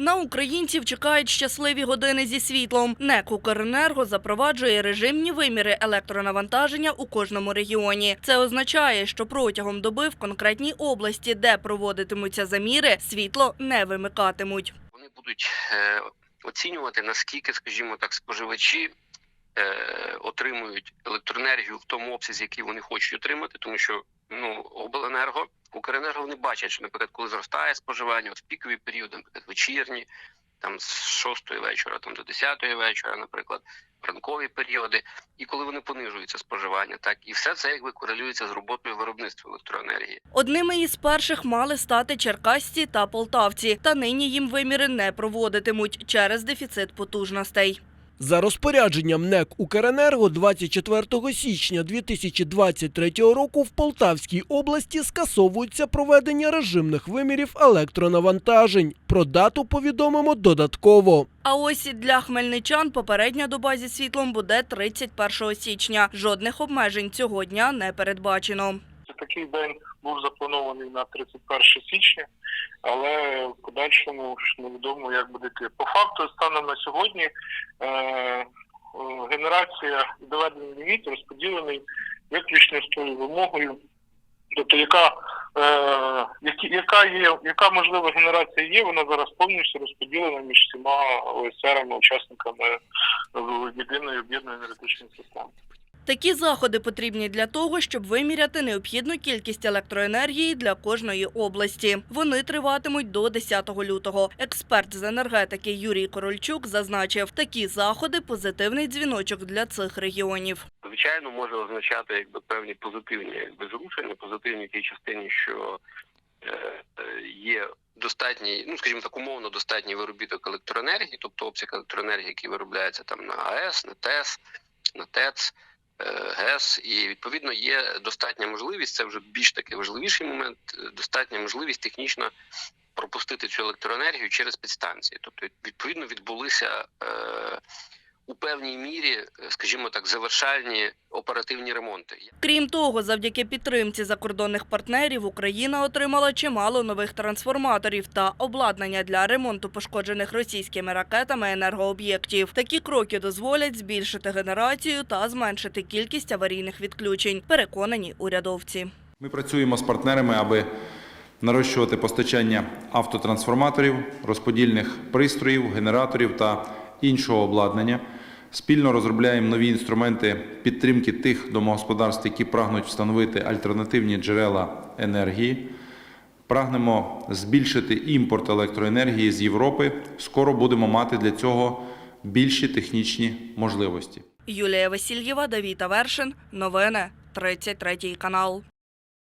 На українців чекають щасливі години зі світлом. НЕК «Укренерго» запроваджує режимні виміри електронавантаження у кожному регіоні. Це означає, що протягом доби в конкретній області, де проводитимуться заміри, світло не вимикатимуть. Вони будуть е, оцінювати, наскільки, скажімо так, споживачі е, отримують електроенергію в тому обсязі, який вони хочуть отримати, тому що ну обленерго, Укренерго вони бачать, що, наприклад, коли зростає споживання, в пікові періоди, наприклад, вечірні, там з 6 вечора там до 10 вечора, наприклад, ранкові періоди, і коли вони понижуються споживання, так і все це якби корелюється з роботою виробництва електроенергії. Одними із перших мали стати черкасці та полтавці, та нині їм виміри не проводитимуть через дефіцит потужностей. За розпорядженням НЕК «Укренерго» 24 січня 2023 року в Полтавській області скасовується проведення режимних вимірів електронавантажень. Про дату повідомимо додатково. А ось і для хмельничан попередня доба зі світлом буде 31 січня. Жодних обмежень цього дня не передбачено. Такий день був запланований на 31 січня, але в подальшому ж невідомо, як буде йти. По факту, станом на сьогодні, е, е, генерація доведений ліміт розподілений виключно з тою вимогою, тобто яка, е, яка є, яка можлива генерація є, вона зараз повністю розподілена між всіма ОСРами, учасниками єдиної об'єднаної енергетичної системи. Такі заходи потрібні для того, щоб виміряти необхідну кількість електроенергії для кожної області. Вони триватимуть до 10 лютого. Експерт з енергетики Юрій Корольчук зазначив, такі заходи позитивний дзвіночок для цих регіонів. звичайно може означати якби певні позитивні якби зрушення, позитивні в тій частині, що е, є достатній, ну скажімо так, умовно достатній виробіток електроенергії, тобто обсяг електроенергії, який виробляється там на АЕС, на ТЕС, на ТЕЦ. Е, ГЕС і відповідно є достатня можливість. Це вже більш такий важливіший момент. е, Достатня можливість технічно пропустити цю електроенергію через підстанції. Тобто, відповідно, відбулися е, у певній мірі, е, скажімо так, завершальні оперативні ремонти. Крім того, завдяки підтримці закордонних партнерів Україна отримала чимало нових трансформаторів та обладнання для ремонту пошкоджених російськими ракетами енергооб'єктів. Такі кроки дозволять збільшити генерацію та зменшити кількість аварійних відключень. Переконані урядовці. Ми працюємо з партнерами, аби нарощувати постачання автотрансформаторів, розподільних пристроїв, генераторів та іншого обладнання. Спільно розробляємо нові інструменти підтримки тих домогосподарств, які прагнуть встановити альтернативні джерела енергії. Прагнемо збільшити імпорт електроенергії з Європи. Скоро будемо мати для цього більші технічні можливості. Юлія Васильєва, Давід Авершин. Новини 33 канал.